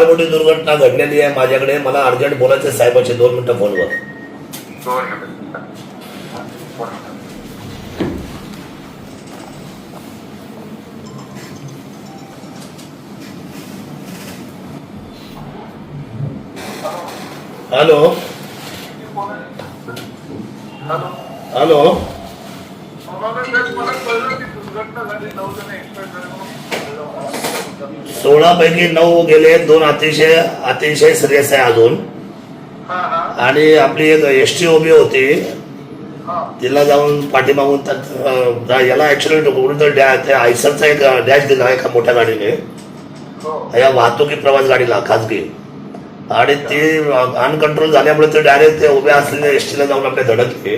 फार मोठी दुर्घटना घडलेली आहे माझ्याकडे मला अर्जंट बोलायचं आहे साहेबांशी दोन मिनिटं फोनवर. हॅलो हॅलो सोळा पैकी नऊ गेले दोन अतिशय अतिशय सिरियस आहे अजून. आणि आपली एक एस टी ओबी होती. तिला जाऊन पाठीमागून याला ऍक्सिडेंट उडून तर आयसरचा एक डॅश दिला एका मोठ्या गाडीने. हो. या वाहतुकी प्रवास गाडीला खाजगी. आणि ती अनकंट्रोल झाल्यामुळे ते डायरेक्ट ते उभ्या असलेल्या एस टीला जाऊन आपल्या धडकले.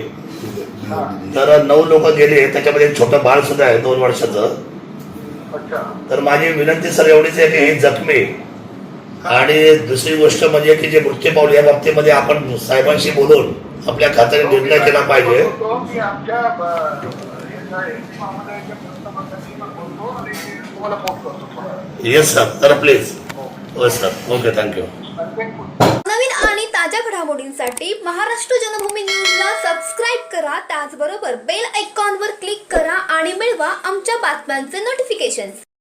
तर नऊ लोक गेले त्याच्यामध्ये एक छोटं बाळ सुद्धा आहे दोन वर्षाचं. तर माझी विनंती सर एवढीच आहे की हे जखमी. आणि दुसरी गोष्ट म्हणजे की जे मृत्यू पावले या बाबतीमध्ये आपण साहेबांशी बोलून आपल्या खात्याने निर्णय केला पाहिजे. येस सर तर प्लीज हो. सर ओके थँक्यू नवीन आणि ताज्या घडामोडींसाठी महाराष्ट्र जनभूमी न्यूजला सबस्क्राईब करा. त्याचबरोबर बेल आयकॉनवर क्लिक आणि मिळवा आमच्या बातम्यांचे नोटिफिकेशन्स